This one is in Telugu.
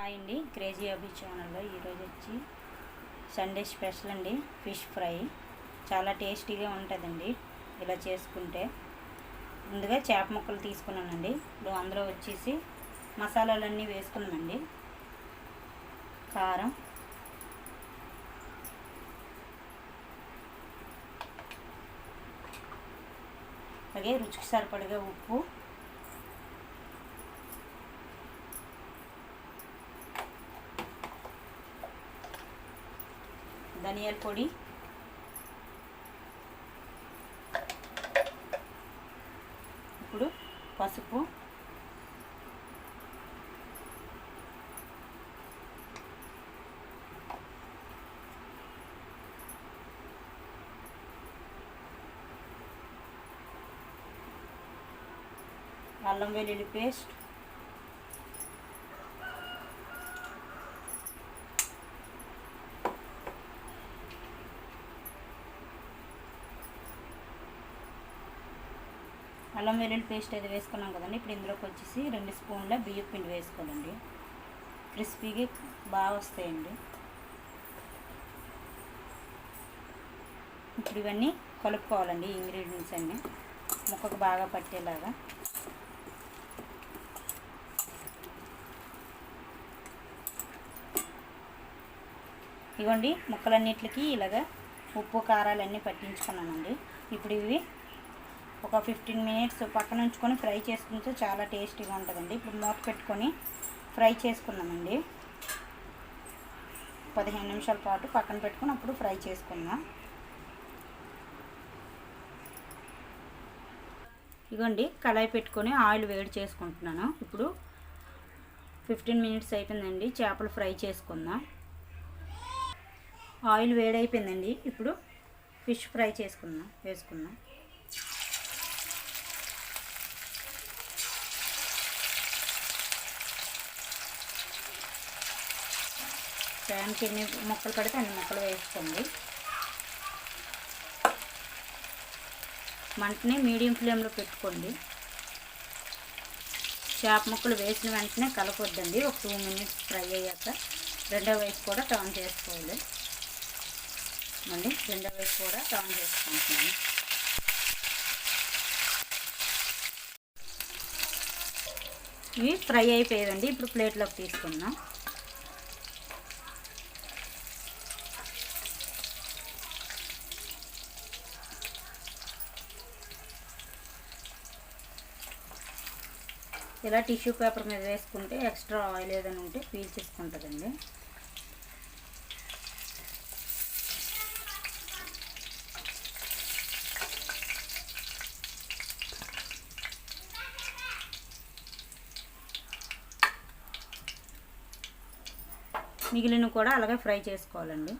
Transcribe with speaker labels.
Speaker 1: హాయ్ అండి. క్రేజీ అభి ఛానల్లో ఈరోజు వచ్చి సండే స్పెషల్ అండి ఫిష్ ఫ్రై. చాలా టేస్టీగా ఉంటుందండి ఇలా చేసుకుంటే. ముందుగా చేప ముక్కలు తీసుకున్నానండి. ఇప్పుడు అందులో వచ్చేసి మసాలాలన్నీ వేసుకున్నామండి కారం. అలాగే రుచికి సరిపడగా ఉప్పు. ధనియాల పొడి. ఇప్పుడు పసుపు. అల్లం వెల్లుల్లి పేస్ట్. అల్లం వెల్లుల్లి పేస్ట్ అయితే వేసుకున్నాం కదండి. ఇప్పుడు ఇందులోకి వచ్చేసి రెండు స్పూన్ల బియ్యం పిండి వేసుకోవాలండి. క్రిస్పీగా బాగా వస్తాయండి. ఇప్పుడు ఇవన్నీ కలుపుకోవాలండి ఇంగ్రీడియంట్స్ అన్నీ. ముక్కకు బాగా పట్టేలాగా. ఇవ్వండి ముక్కలన్నిటికి ఇలాగా ఉప్పు కారాలన్నీ పట్టించుకున్నామండి ఇప్పుడు ఇవి ఒక ఫిఫ్టీన్ మినిట్స్ పక్కన ఉంచుకొని ఫ్రై చేసుకుంటే చాలా టేస్టీగా ఉంటుందండి. ఇప్పుడు మూత పెట్టుకొని ఫ్రై చేసుకున్నామండి పదిహేను నిమిషాల పాటు పక్కన పెట్టుకుని అప్పుడు ఫ్రై చేసుకుందాం. ఇగోండి కళాయి పెట్టుకొని ఆయిల్ వేడి చేసుకుంటున్నాను. ఇప్పుడు ఫిఫ్టీన్ మినిట్స్ అయిపోయిందండి. చేపలు ఫ్రై చేసుకుందాం. ఆయిల్ వేడైపోయిందండి. ఇప్పుడు ఫిష్ ఫ్రై చేసుకుందాం వేసుకుందాం. ప్యాన్కి ఎన్ని ముక్కలు పడితే అన్ని ముక్కలు వేసుకోండి. మంటని మీడియం ఫ్లేమ్లో పెట్టుకోండి. చేప ముక్కలు వేసిన వెంటనే కలపొద్దండి. ఒక టూ మినిట్స్ ఫ్రై అయ్యాక రెండో వైపు కూడా టర్న్ చేసుకోవాలి. మళ్ళీ రెండో వైపు కూడా టర్న్ చేసుకుంటున్నాను. ఇవి ఫ్రై అయిపోయేదండి ఇప్పుడు ప్లేట్లోకి తీసుకున్నాం ఇలా టిష్యూ పేపర్ మీద వేసుకుంటే ఎక్స్ట్రా ఆయిల్ ఏదైనా ఉంటే పీల్చేసుకుంటుందండి మిగిలిన కూడా అలాగే ఫ్రై చేసుకోవాలండి.